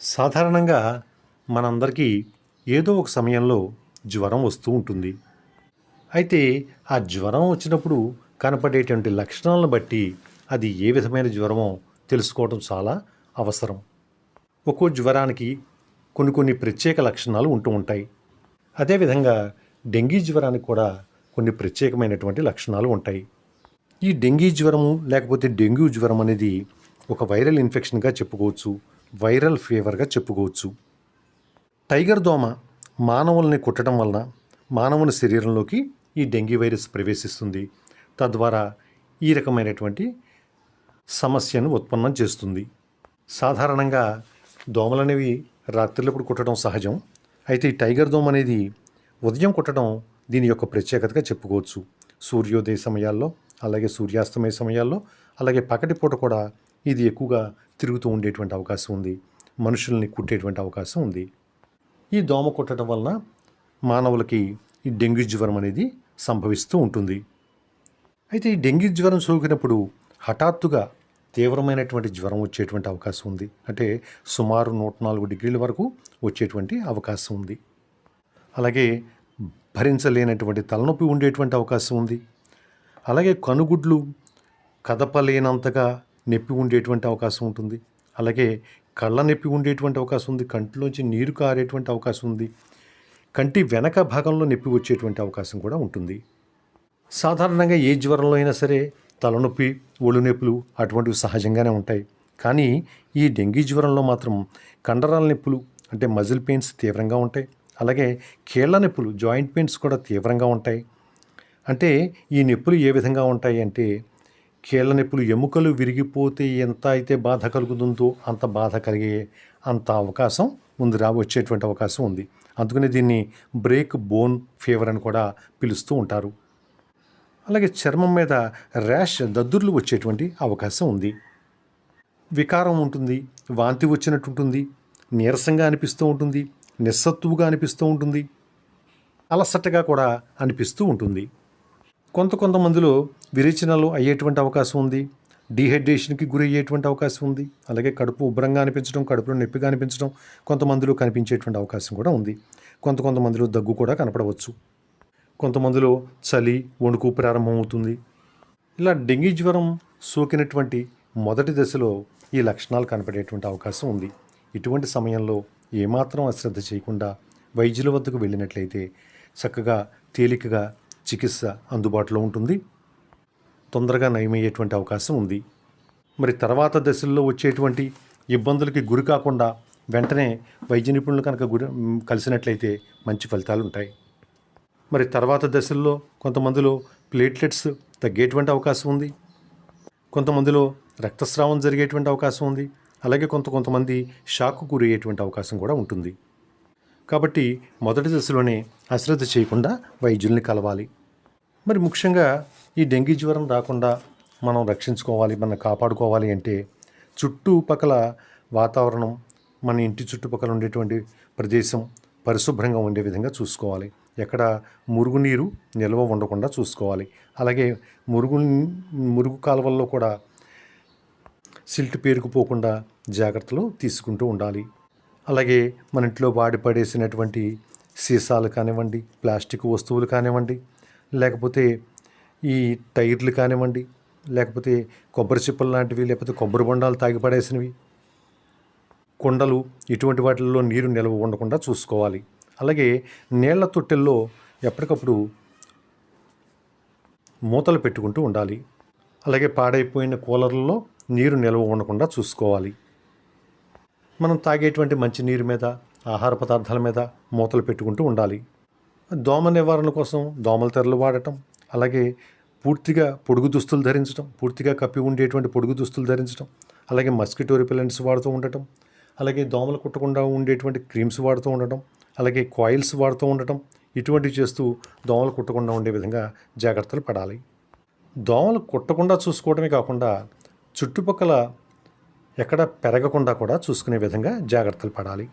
సాధారణంగా మనందరికీ ఏదో ఒక సమయంలో జ్వరం వస్తూ ఉంటుంది. అయితే ఆ జ్వరం వచ్చినప్పుడు కనపడేటువంటి లక్షణాలను బట్టి అది ఏ విధమైన జ్వరమో తెలుసుకోవడం చాలా అవసరం. ఒక్కో జ్వరానికి కొన్ని కొన్ని ప్రత్యేక లక్షణాలు ఉంటూ ఉంటాయి. అదేవిధంగా డెంగీ జ్వరానికి కూడా కొన్ని ప్రత్యేకమైనటువంటి లక్షణాలు ఉంటాయి. ఈ డెంగీ జ్వరము లేకపోతే డెంగ్యూ జ్వరం అనేది ఒక వైరల్ ఇన్ఫెక్షన్గా చెప్పుకోవచ్చు. వైరల్ ఫీవర్గా చెప్పుకోవచ్చు. టైగర్ దోమ మానవుల్ని కుట్టడం వలన మానవుని శరీరంలోకి ఈ డెంగీ వైరస్ ప్రవేశిస్తుంది. తద్వారా ఈ రకమైనటువంటి సమస్యను ఉత్పన్నం చేస్తుంది. సాధారణంగా దోమలనేవి రాత్రిలప్పుడు కుట్టడం సహజం. అయితే ఈ టైగర్ దోమ అనేది ఉదయం కుట్టడం దీని యొక్క ప్రత్యేకతగా చెప్పుకోవచ్చు. సూర్యోదయ సమయాల్లో అలాగే సూర్యాస్తమయ సమయాల్లో అలాగే పకటిపూట కూడా ఇది ఎక్కువగా తిరుగుతూ ఉండేటువంటి అవకాశం ఉంది. మనుషుల్ని కుట్టేటువంటి అవకాశం ఉంది. ఈ దోమ కుట్టడం వలన మానవులకి ఈ డెంగ్యూ జ్వరం అనేది సంభవిస్తూ ఉంటుంది. అయితే ఈ డెంగ్యూ జ్వరం సోకినప్పుడు హఠాత్తుగా తీవ్రమైనటువంటి జ్వరం వచ్చేటువంటి అవకాశం ఉంది. అంటే సుమారు నూట నాలుగు డిగ్రీల వరకు వచ్చేటువంటి అవకాశం ఉంది. అలాగే భరించలేనటువంటి తలనొప్పి ఉండేటువంటి అవకాశం ఉంది. అలాగే కనుగుడ్లు కదపలేనంతగా నొప్పి ఉండేటువంటి అవకాశం ఉంటుంది. అలాగే కళ్ళ నొప్పి ఉండేటువంటి అవకాశం ఉంది. కంటిలోంచి నీరు కారేటువంటి అవకాశం ఉంది. కంటి వెనక భాగంలో నొప్పి వచ్చేటువంటి అవకాశం కూడా ఉంటుంది. సాధారణంగా ఏ జ్వరంలో అయినా సరే తలనొప్పి ఒళ్ళు నొప్పులు అటువంటివి సహజంగానే ఉంటాయి. కానీ ఈ డెంగీ జ్వరంలో మాత్రం కండరాల నొప్పులు అంటే మజిల్ పెయిన్స్ తీవ్రంగా ఉంటాయి. అలాగే కీళ్ళ నొప్పులు జాయింట్ పెయిన్స్ కూడా తీవ్రంగా ఉంటాయి. అంటే ఈ నొప్పులు ఏ విధంగా ఉంటాయి అంటే కీళ్ళ నొప్పులు ఎముకలు విరిగిపోతే ఎంత అయితే బాధ కలుగుతుందో అంత బాధ కలిగే అంత అవకాశం ఉంది రా వచ్చేటువంటి అవకాశం ఉంది. అందుకనే దీన్ని బ్రేక్ బోన్ ఫీవర్ అని కూడా పిలుస్తూ ఉంటారు. అలాగే చర్మం మీద ర్యాష్ దద్దుర్లు వచ్చేటువంటి అవకాశం ఉంది. వికారం ఉంటుంది వాంతి వచ్చినట్టు ఉంటుంది నీరసంగా అనిపిస్తూ ఉంటుంది నిస్సత్తువుగా అనిపిస్తూ ఉంటుంది అలసటగా కూడా అనిపిస్తూ ఉంటుంది. కొంత కొంతమందిలో విరేచనాలు అయ్యేటువంటి అవకాశం ఉంది డీహైడ్రేషన్కి గురి అయ్యేటువంటి అవకాశం ఉంది అలాగే కడుపు ఉబ్బరంగా అనిపించడం కడుపులో నొప్పిగా అనిపించడం కొంతమందిలో కనిపించేటువంటి అవకాశం కూడా ఉంది. కొంత కొంతమందిలో దగ్గు కూడా కనపడవచ్చు. కొంతమందిలో చలి వణుకు ప్రారంభమవుతుంది ఇలా డెంగీ జ్వరం సోకినటువంటి మొదటి దశలో ఈ లక్షణాలు కనపడేటువంటి అవకాశం ఉంది. ఇటువంటి సమయంలో ఏమాత్రం అశ్రద్ధ చేయకుండా వైద్యుల వద్దకు వెళ్ళినట్లయితే చక్కగా తేలికగా చికిత్స అందుబాటులో ఉంటుంది. తొందరగా నయమయ్యేటువంటి అవకాశం ఉంది. మరి తర్వాత దశల్లో వచ్చేటువంటి ఇబ్బందులకి గురి కాకుండా వెంటనే వైద్య నిపుణులు కనుక గురి కలిసినట్లయితే మంచి ఫలితాలు ఉంటాయి. మరి తర్వాత దశల్లో కొంతమందిలో ప్లేట్లెట్స్ తగ్గేటువంటి అవకాశం ఉంది. కొంతమందిలో రక్తస్రావం జరిగేటువంటి అవకాశం ఉంది. అలాగే కొంత కొంతమంది షాక్కు గురయ్యేటువంటి అవకాశం కూడా ఉంటుంది. కాబట్టి మొదటి దశలోనే అశ్రద్ధ చేయకుండా వైద్యుల్ని కలవాలి. మరి ముఖ్యంగా ఈ డెంగీ జ్వరం రాకుండా మనం రక్షించుకోవాలి మనం కాపాడుకోవాలి అంటే చుట్టుపక్కల వాతావరణం మన ఇంటి చుట్టుపక్కల ఉండేటువంటి ప్రదేశం పరిశుభ్రంగా ఉండే విధంగా చూసుకోవాలి. ఎక్కడ మురుగునీరు నిల్వ ఉండకుండా చూసుకోవాలి. అలాగే మురుగు మురుగు కాలువల్లో కూడా సిల్ట్ పేరుకుపోకుండా జాగ్రత్తలు తీసుకుంటూ ఉండాలి. అలాగే మన ఇంట్లో వాడి పడేసినటువంటి సీసాలు కానివ్వండి ప్లాస్టిక్ వస్తువులు కానివ్వండి లేకపోతే ఈ టైర్లు కానివ్వండి లేకపోతే కొబ్బరి చిప్పలు లాంటివి లేకపోతే కొబ్బరి బొండాలు తాగి పడేసినవి. కుండలు ఇటువంటి వాటిల్లో నీరు నిల్వ ఉండకుండా చూసుకోవాలి. అలాగే నీళ్ళ తొట్టెల్లో ఎప్పటికప్పుడు మూతలు పెట్టుకుంటూ ఉండాలి. అలాగే పాడైపోయిన కూలర్లలో నీరు నిల్వ ఉండకుండా చూసుకోవాలి. మనం తాగేటువంటి మంచి నీరు మీద ఆహార పదార్థాల మీద మూతలు పెట్టుకుంటూ ఉండాలి. దోమ నివారణ కోసం దోమల తెరలు వాడటం అలాగే పూర్తిగా పొడుగు దుస్తులు ధరించడం పూర్తిగా కప్పి ఉండేటువంటి పొడుగు దుస్తులు ధరించడం అలాగే మస్కిటో రిపెలెంట్స్ వాడుతూ ఉండటం అలాగే దోమలు కుట్టకుండా ఉండేటువంటి క్రీమ్స్ వాడుతూ ఉండటం అలాగే కాయిల్స్ వాడుతూ ఉండటం ఇటువంటివి చేస్తూ దోమలు కుట్టకుండా ఉండే విధంగా జాగ్రత్తలు పడాలి. దోమలు కుట్టకుండా చూసుకోవడమే కాకుండా చుట్టుపక్కల ఎక్కడ పెరగకుండా కూడా చూసుకునే విధంగా జాగ్రత్తలు పడాలి.